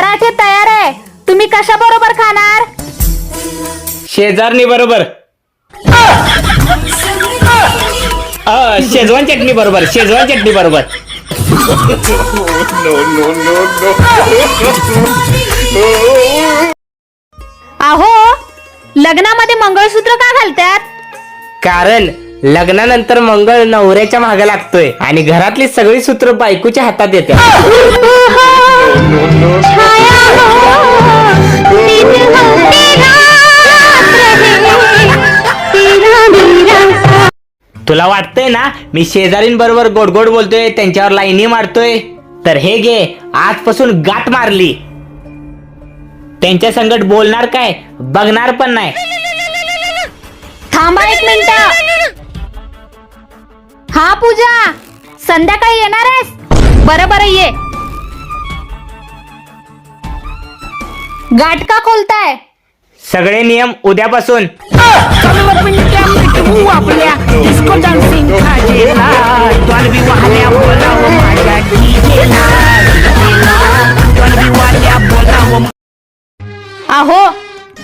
पराठे तयार आहे. तुम्ही कशा बरोबर खाणार? शेजारणी बरोबर. शेजवान चटणी बरोबर शेजवान चटणी बरोबर. अहो लग्नामध्ये मंगळसूत्र का घालतात? कारण लग्नानंतर मंगळ नवऱ्याच्या मागे लागतोय आणि घरातली सगळी सूत्र बायकोच्या हातात येते तुला वाटतंय ना मी शेजारींबरोबर गोड गोड बोलतोय त्यांच्यावर लाईनी मारतोय? तर हे घे आजपासून गाठ मारली. त्यांच्या संकट बोलणार काय बघणार पण नाही. थांबा एक मिनिट. हा पूजा संध्याकाळी येणार आहेस? बरं बरं ये. गाठ का खोलताय. सगळे नियम उद्यापासून. अहो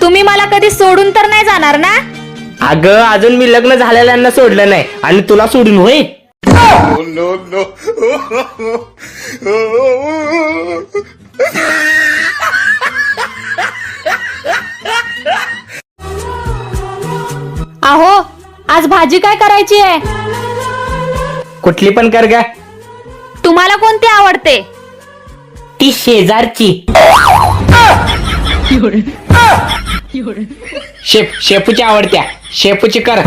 तुम्ही मला कधी सोडून तर नाही जाणार ना? अगं अजून मी लग्न झालेल्यांना सोडलं नाही आणि तुला सोडून होय? अहो आज भाजी काय करायची आहे? कुठली पण कर गा. तुम्हाला कोणती आवडते? ती शेजारची. शेप शेपूची आवडत्या. शेपूची कर.